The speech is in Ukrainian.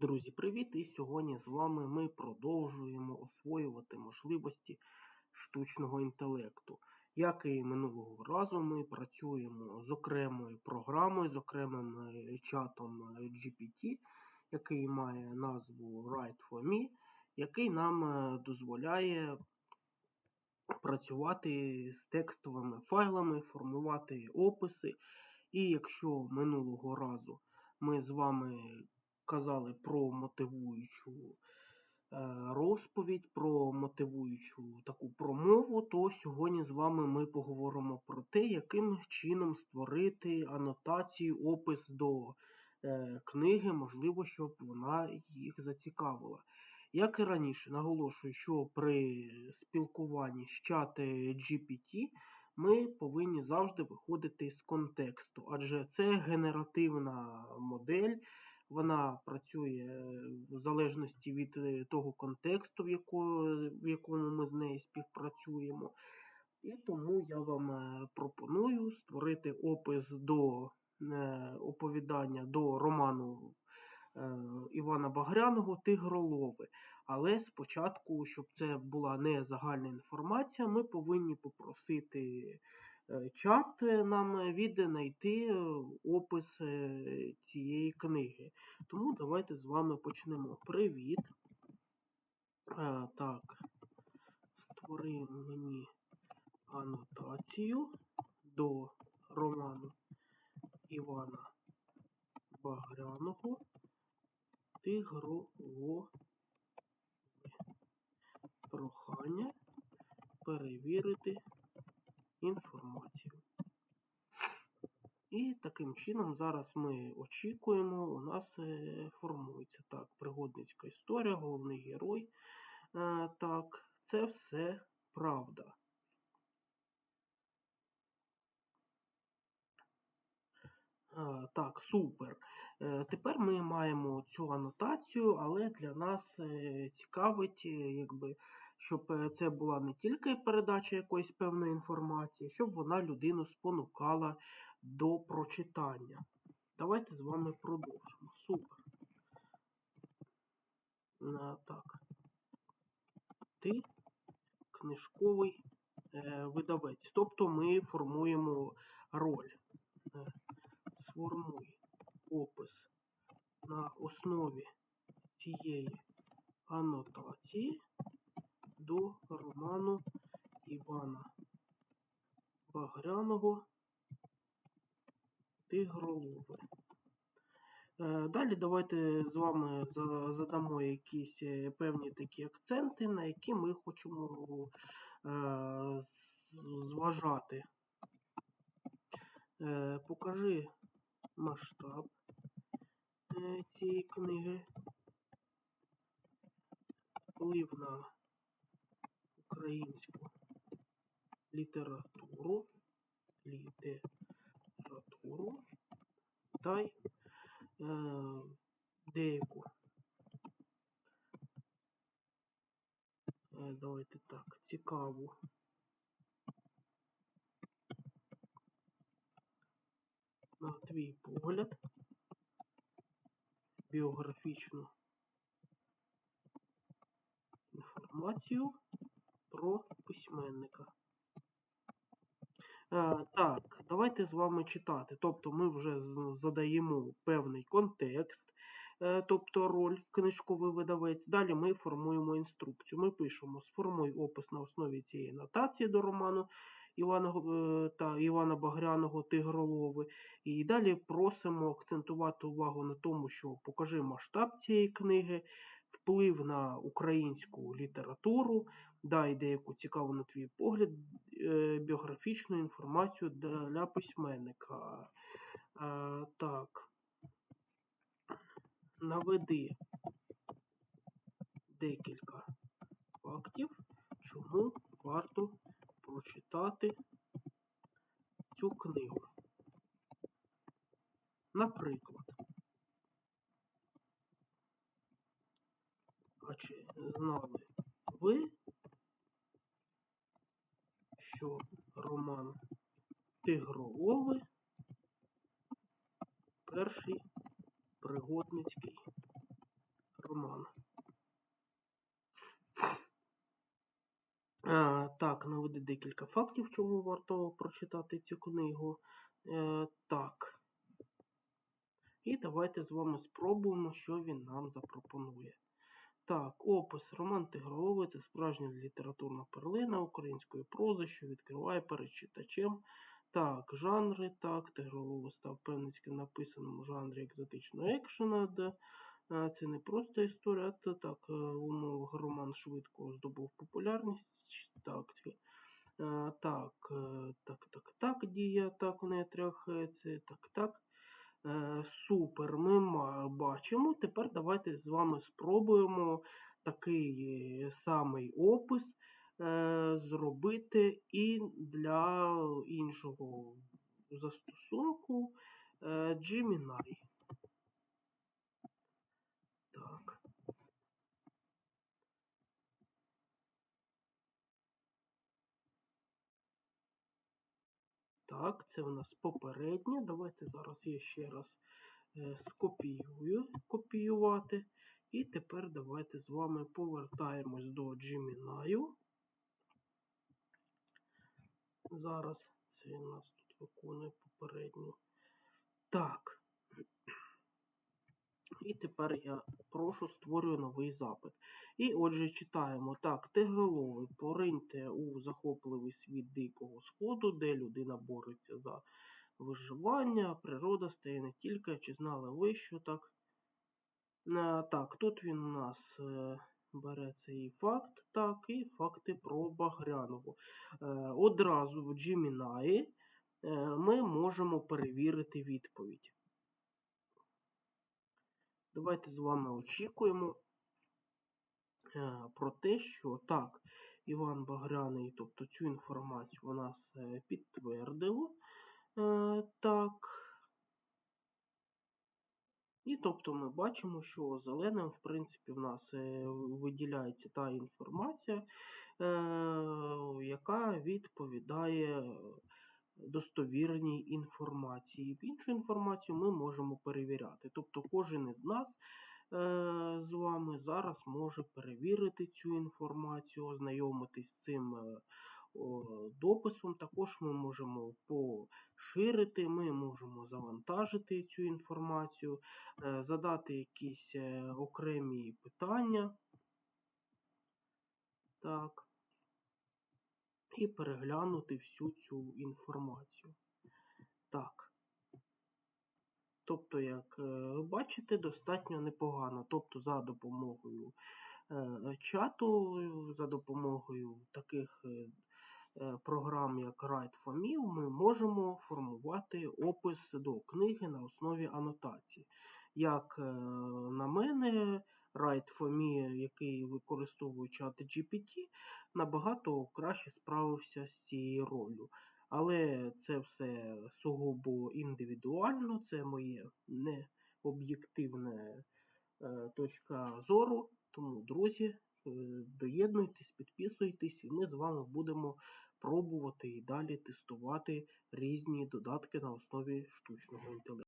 Друзі, привіт! І сьогодні з вами ми продовжуємо освоювати можливості штучного інтелекту. Як і минулого разу, ми працюємо з окремою програмою, з окремим е, чатом е, GPT, який має назву Write4Me, який нам е, дозволяє працювати з текстовими файлами, формувати описи. І якщо минулого разу ми з вами казали про мотивуючу е, розповідь, про мотивуючу таку промову, то сьогодні з вами ми поговоримо про те, яким чином створити анотацію, опис до е, книги, можливо, щоб вона їх зацікавила. Як і раніше, наголошую, що при спілкуванні з чати GPT ми повинні завжди виходити з контексту, адже це генеративна модель, вона працює в залежності від е, того контексту, в якому, в якому ми з нею співпрацюємо. І тому я вам е, пропоную створити опис до е, оповідання до роману Івана Багряного Тигролови. Але спочатку, щоб це була не загальна інформація, ми повинні попросити Е, чат нам віднайти е, опис е, цієї книги. Тому давайте з вами почнемо. Привіт. Так, створи мені анотацію до роману Івана Багряного Тигрове прохання перевірити інформацію. І таким чином зараз ми очікуємо, у нас е, формується так, пригодницька історія, головний герой. Е, так, це все правда. Е, так, супер. Тепер ми маємо цю анотацію, але для нас цікавить, якби щоб е, це була не тільки передача якоїсь певної інформації, щоб вона людину спонукала до прочитання. Давайте з вами продовжимо. Супер. Так. Ти книжковий е, видавець. Тобто ми формуємо роль. Е, сформуй опис на основі цієї анотації до роману Івана Багряного Тигролови. Е, далі давайте з вами задамо якісь е, певні такі акценти, на які ми хочемо е, зважати. Покажи масштаб цієї книги, вплив на українську літературу, літературу та й е, деяку. Е, давайте так, цікаву. На твій погляд, біографічну інформацію про письменника. Е, так, давайте з вами читати. Тобто ми вже задаємо певний контекст, е, тобто роль книжковий видавець. Далі ми формуємо інструкцію. Ми пишемо сформуй опис на основі цієї нотації до роману Івана е, та Івана Багряного Тигролови. І далі просимо акцентувати увагу на тому, що покажи масштаб цієї книги, вплив на українську літературу, дай деяку цікаву на твій погляд, е, біографічну інформацію для письменника. Е, так, наведи декілька фактів, чому варто прочитати цю книгу. Наприклад, а чи знали ви, що роман Тигролови перший пригодницький роман. А, Так, наведи декілька фактів, чому варто прочитати цю книгу. Е, Так. І давайте з вами спробуємо, що він нам запропонує. Так, опис Роман Тигроловий це справжня літературна перлина української прози, що відкриває перед читачем. Так, жанри, так, Тигроловий став певницьким написаному жанрі екзотичного екшена, де е, це не просто історія, а так, е, в умовах роман швидко здобув популярність. Так, е, так, е, так, так, так, дія, так, у неї трьох, е, це так, так. Е, Супер, ми бачимо. Тепер давайте з вами спробуємо такий е, самий опис е, зробити і для іншого застосунку Gemini. Так. Так, це у нас попереднє. Давайте зараз я ще раз е, скопіюю, копіювати. І тепер давайте з вами повертаємось до Gemini. Зараз це у нас тут виконує попередню. Так. І тепер я прошу створюю новий запит. І отже читаємо так, тигроловий, пориньте у захопливий світ дикого сходу, де людина бореться за виживання, природа стає не тільки, чи знали ви, що так. Е, Так, тут він у нас е, бере цей факт, так, і факти про Багрянову. Е, Одразу в Gemini ми можемо перевірити відповідь. Давайте з вами очікуємо е, про те, що так, Іван Багряний, тобто цю інформацію у нас е, підтвердило. Е, Так. І тобто ми бачимо, що зеленим, в принципі, в нас виділяється та інформація, яка відповідає достовірній інформації. Іншу інформацію ми можемо перевіряти. Тобто кожен із нас е, з вами зараз може перевірити цю інформацію, ознайомитись з цим е, дописом. Також ми можемо поширити, ми можемо завантажити цю інформацію, е, задати якісь е, окремі питання. Так. І переглянути всю цю інформацію. Так. Тобто, як е, ви бачите, достатньо непогано. Тобто, за допомогою е, чату, за допомогою таких е, програм, як Write4Me, ми можемо формувати опис до книги на основі анотації. Як на мене, Write4Me, який використовує чат GPT, набагато краще справився з цією ролью. Але це все сугубо індивідуально, це моє не об'єктивне е, точка зору. Тому, друзі, е, доєднуйтесь, підписуйтесь, і ми з вами будемо пробувати і далі тестувати різні додатки на основі штучного інтелекту.